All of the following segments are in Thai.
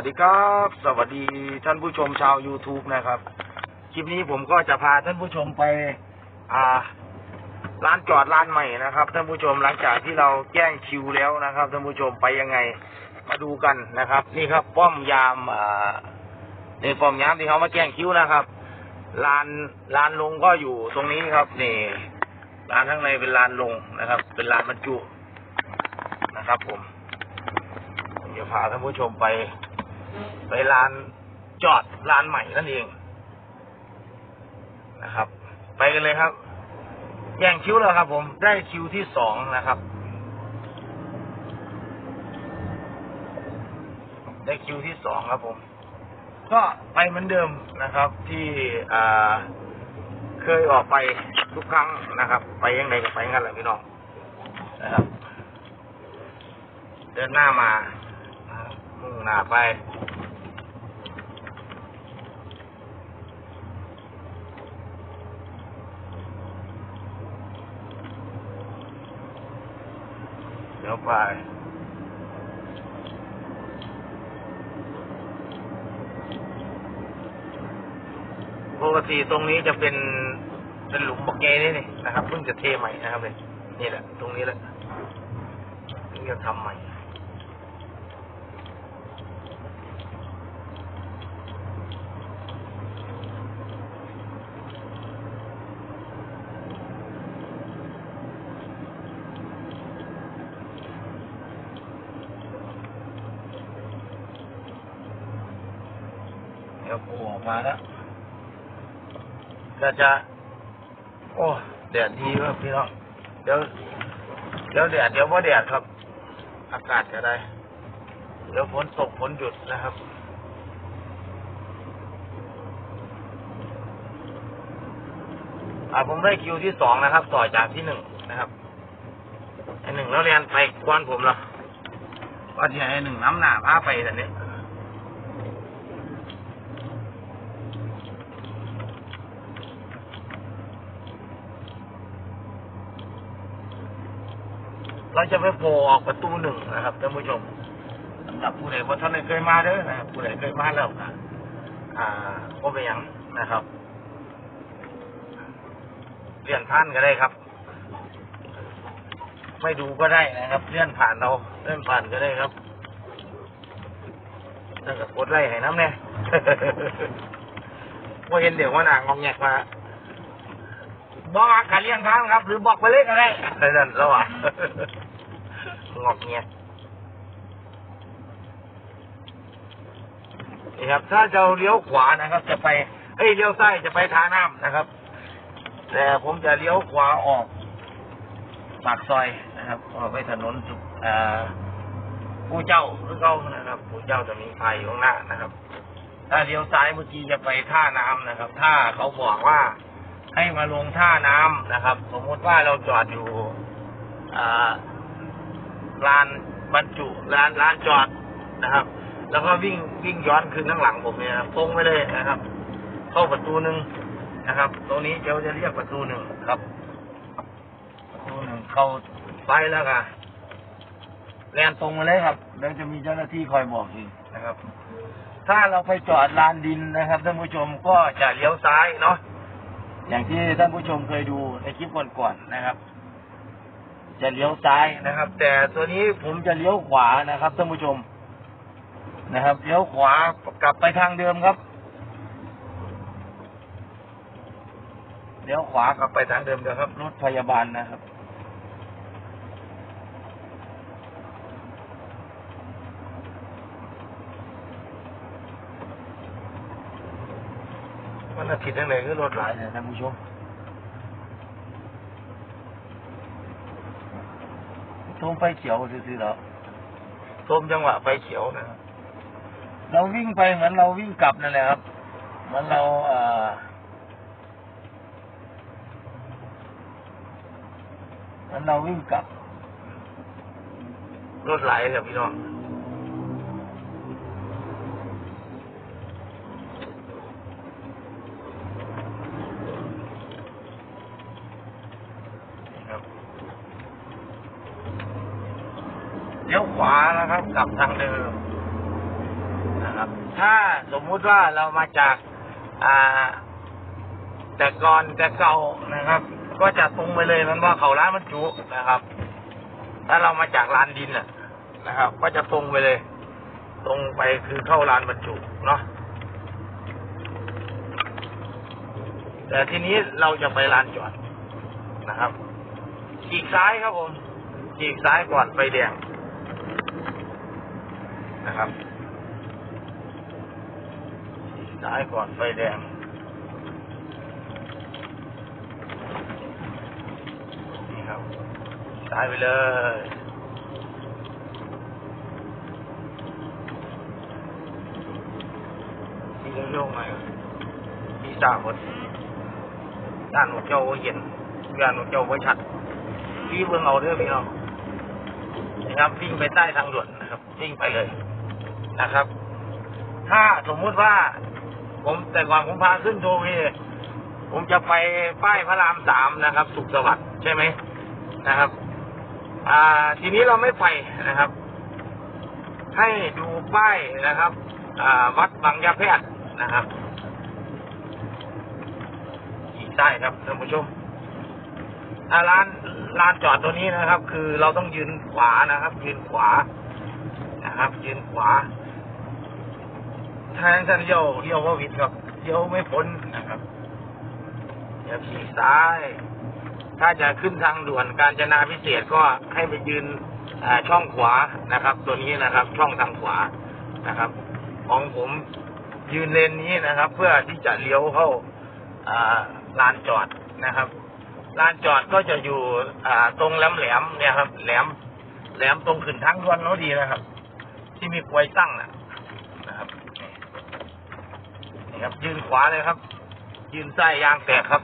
วัสดีครับ สวัสดีท่านผู้ชมชาว YouTube นะครับ คลิปนี้ผมก็จะพาท่านผู้ชมไป อ่า ร้านจอดร้านใหม่นะครับ ท่านผู้ชมหลังจากที่เราแจ้งคิวแล้วนะครับ ท่านผู้ชมไปยังไงมาดูกันนะครับ นี่ครับ ป้อมยามอ่าในป้อมยามที่เขามาแจ้งคิวนะครับลานลานลงก็อยู่ตรงนี้ครับนี่ลานข้างในเป็นลานลงนะครับ เป็นลานบรรจุนะครับ ผมผมจะพาท่านผู้ชมไป ไปลานจอดลานใหม่นั่นเองนะครับ ไปกันเลยครับแย่งคิวแล้วครับ ผมได้คิวที่สองนะครับ ได้คิวที่สองครับผม ก็ไปเหมือนเดิมนะครับ ที่อ่าเคยออกไปทุกครั้งนะครับ ไปยังไงก็ไปงั้นแหละพี่น้องนะครับ เดินหน้ามา งหน้าไปเดี๋ยวไปปกติตรงนี้จะเป็นเป็นหลุมบักเกนี่นี่นะครับเพิ่งจะเทใหม่นะครับเลยนี่แหละ ตรงนี้แหละเพิ่งจะทำใหม่ เดี๋ยวปูออกมาแล้วก็จะ โอ้แดดดีครับพี่น้องเดี๋ยวเดี๋ยวแดดเดี๋ยวว่าแดดครับ อากาศก็ได้เดี๋ยวฝนตกฝนหยุดนะครับอ่าผมได้คิวที่สองนะครับ ต่อจากที่หนึ่งนะครับไอหนึ่งแล้วเรียนไปกวนผมเหรอว่าที่ไอหนึ่งน้ำหนาพาไปแต่นี้ เราจะไปโผล่ออกประตูหนึ่งนะครับท่านผู้ชมสำหรับผู้ใดว่าท่านเคยมาเด้อนะครับผู้ใดเคยมาแล้วก็อ่าก็ไปยังนะครับเลื่อนผ่านก็ได้ครับ ไม่ดูก็ได้นะครับเลื่อนผ่านเราเลื่อนผ่านก็ได้ครับถ้ากับกดไล่ให้น้ำเนี่ยว่าเห็นเดี๋ยวว่านางงแงกมา บอกว่าการเลี้ยงทางครับ หรือบอกไปเลยก็ได้นั่นแล้วอะงอกเงียนี่ครับ ถ้าจะเลี้ยวขวานะครับ จะไปเอ้ยเลี้ยวซ้ายจะไปท่าน้ำนะครับ แต่ผมจะเลี้ยวขวาออกปากซอยนะครับออกไปถนนสุขเอ่อผู้เจ้าหรือเขานะครับผู้เจ้าจะมีไฟอยู่ข้างหน้านะครับ ถ้าเลี้ยวซ้ายเมื่อกี้จะไปท่าน้ำนะครับ ถ้าเขาบอกว่า ให้มาลงท่าน้ำนะครับ สมมุติว่าเราจอดอยู่อ่าลานบรรจุลานลานจอดนะครับ แล้วก็วิ่งวิ่งย้อนขึ้นข้างหลังผมเนี่ยนะครับตรงไปเลยนะครับ เข้าประตูหนึ่งนะครับ ตรงนี้เดี๋ยวจะเรียกประตูหนึ่งครับ ประตูหนึ่งเข้าไปแล้วก็แลนตรงมาเลยครับ แล้วจะมีเจ้าหน้าที่คอยบอกอีนะครับ ถ้าเราไปจอดลานดินนะครับท่านผู้ชมก็จะเลี้ยวซ้ายเนาะ อย่างที่ท่านผู้ชมเคยดูในคลิปก่อนๆนะครับ จะเลี้ยวซ้ายนะครับ แต่ตัวนี้ผมจะเลี้ยวขวานะครับท่านผู้ชมนะครับเลี้ยวขวากลับไปทางเดิมครับเลี้ยวขวากลับไปทางเดิมเดี๋ยวครับรถพยาบาลนะครับ วันอาทิตย์นั่นเลยก็รถหลายเนี่ยท่านผู้ชมชมไฟเขียวซื่อๆแล้วชมจังหวะไฟเขียวนะครับเราวิ่งไปเหมือนเราวิ่งกลับนั่นแหละครับเหมือนเราเอ่อเหมือนเราวิ่งกลับรถไหลครับพี่น้อง เลี้ยวขวานะครับกลับทางเดิมนะครับ ถ้าสมมุติว่าเรามาจากอ่าแต่ก่อนแต่เก่านะครับ ก็จะตรงไปเลยมันว่าเขาร้านบรรจุนะครับ ถ้าเรามาจากลานดินน่ะนะครับ ก็จะตรงไปเลย ตรงไปคือเข้าลานบรรจุเนาะแต่ทีนี้เราจะไปลานจอดนะครับฉีกซ้ายครับผมฉีกซ้ายก่อนไฟแดง นะครับซ้ายก่อนไฟแดงนี่ครับซ้ายไปเลยที่เร็วๆหน่อยที่สามคนด้านหัวเจ้าบ่เย็นด้านหัวเจ้าบ่ชัดพี่เบิ่งเอาเด้องพี่น้องนะครับวิ่งไปใต้ทางด่วน นะครับวิ่งไปเลยนะครับ ถ้าสมมุติว่า ผมแต่ก่อนผมพาขึ้นโทเวย์ผมจะไปป้ายพระรามสามนะครับ สุขสวัสดิ์ใช่ไหมนะครับ อ่า ทีนี้เราไม่ไปนะครับ ให้ดูป้ายนะครับ อ่า วัดบางยาแพทย์นะครับอีกใต้ครับท่านผู้ชมอ่าร้านร้านจอดตัวนี้นะครับ คือเราต้องยืนขวานะครับ ยืนขวา ครับยืนขวา ทางท่านเลี้ยวเลี้ยวว่าวิดครับเลี้ยวไม่พ้นนะครับอย่าขี่ซ้าย ถ้าจะขึ้นทางด่วนการจนาพิเศษก็ให้ไปยืนช่องขวานะครับ ตัวนี้นะครับ ช่องทางขวานะครับ ของผมยืนเลนนี้นะครับ เพื่อที่จะเลี้ยวเข้าลานจอดนะครับลานจอดก็จะอยู่ตรงแหลมแหลมเนี่ยครับ แหลมแหลมตรงขึ้นทางด่วนโน้ดีนะครับ ที่มีกลวยตั้งนะนะครับนี่ครับ ยืนขวาเลยครับ ยืนซ้ยางแตกครับ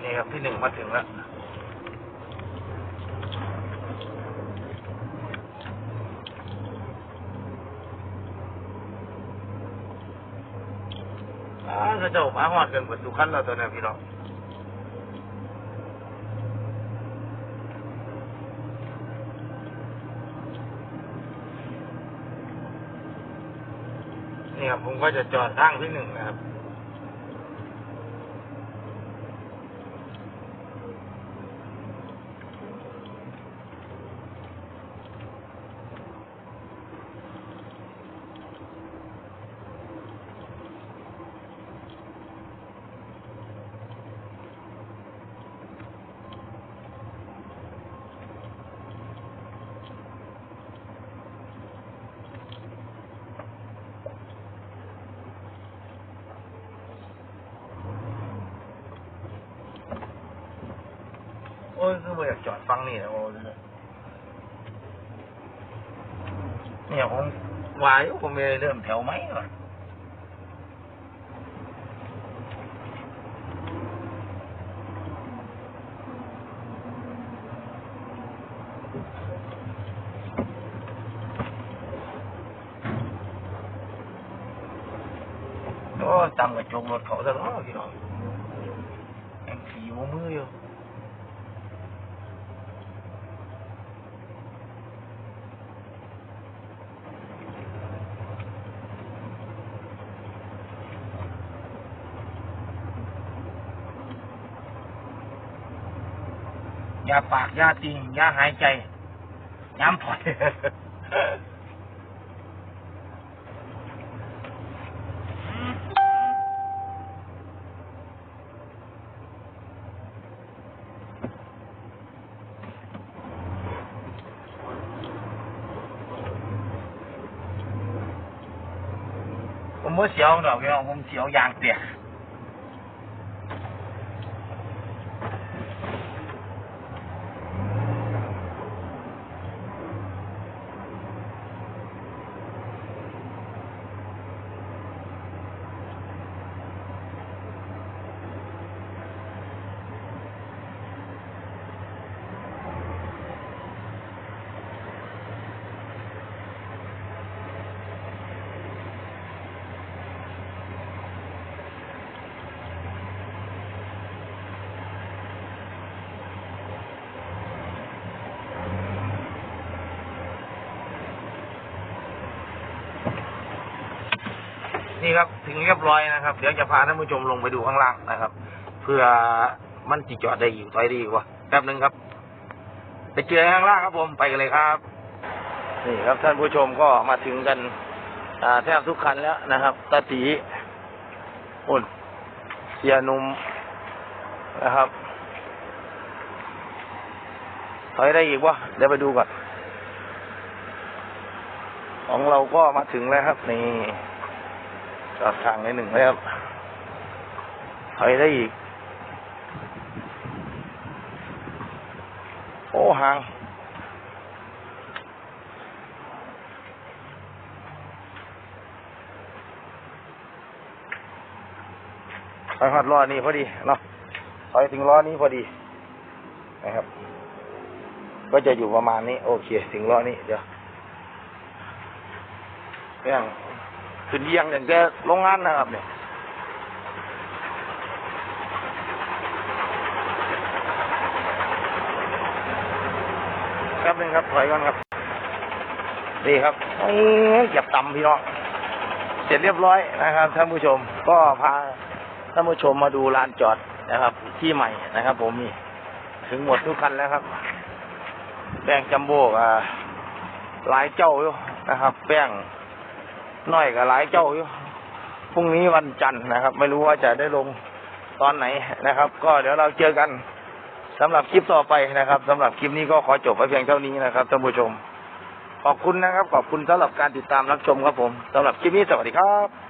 นี่ครับที่หนึ่งมาถึงแล้ว อ่า เขาเจ้ามาหอดกันหมดทุกขั้นแล้วตัวนี้พี่น้องนี่ครับผมก็จะจอดทางที่หนึ่งนะครับ ยคือไม่อยากจอดฟังนี่นะโอ้ยเนี่ยผมวายผมไม่ได้เริ่มแถวไหมวะโอ้ตำกระจกรถเขาซะแล้วพี่น้องแองขี่หัวมืออยู่ ยาปากยาติงยาหายใจย้ำถอยผมว่าเสียวดอกพี่น้องผมเสียวยางเปียก นี่ครับถึงเรียบร้อยนะครับ เดี๋ยวจะพาท่านผู้ชมลงไปดูข้างล่างนะครับ เพื่อมันจิจอดได้อยู่ถอยดีกว่าแป๊บหนึ่งครับ ไปเจอข้างล่างครับผมไปกันเลยครับ นี่ครับท่านผู้ชมก็มาถึงกันอ่าแทบทุกคันแล้วนะครับตาตีอุ่นเสียนุมนะครับถอยได้อีกวะเดี๋ยวไปดูก่อนของเราก็มาถึงแล้วครับนี่ จอดทางในหนึ่งแล้วครับถอยได้อีก โอ้ห่างถอยหอดล้อนี้พอดีเนาะถอยถึงล้อนี้พอดีนะครับ ก็จะอยู่ประมาณนี้ โอเค ถึงล้อนี้เดี๋ยวเรื่อง ขึ้นเยียงอย่างแกโรงงานนะครับเนี่ยแป๊บหนึงครับถอยก่อนครับนี่ครับโอ้ยเหยับต่ำพี่น้องเสร็จเรียบร้อยนะครับท่านผู้ชม ก็พาท่านผู้ชมมาดูลานจอดนะครับ ที่ใหม่นะครับ ผมนี่ถึงหมดทุกคันแล้วครับแป้งจัมโบ้อ่าหลายเจ้าอยู่นะครับ แป้ง น้อยกับหลายเจ้าอยู่พรุ่งนี้วันจันทร์นะครับ ไม่รู้ว่าจะได้ลงตอนไหนนะครับ ก็เดี๋ยวเราเจอกันสำหรับคลิปต่อไปนะครับสำหรับคลิปนี้ก็ขอจบไปเพียงเท่านี้นะครับท่านผู้ชม ขอบคุณนะครับ ขอบคุณสำหรับการติดตามรับชมครับผมสำหรับคลิปนี้สวัสดีครับ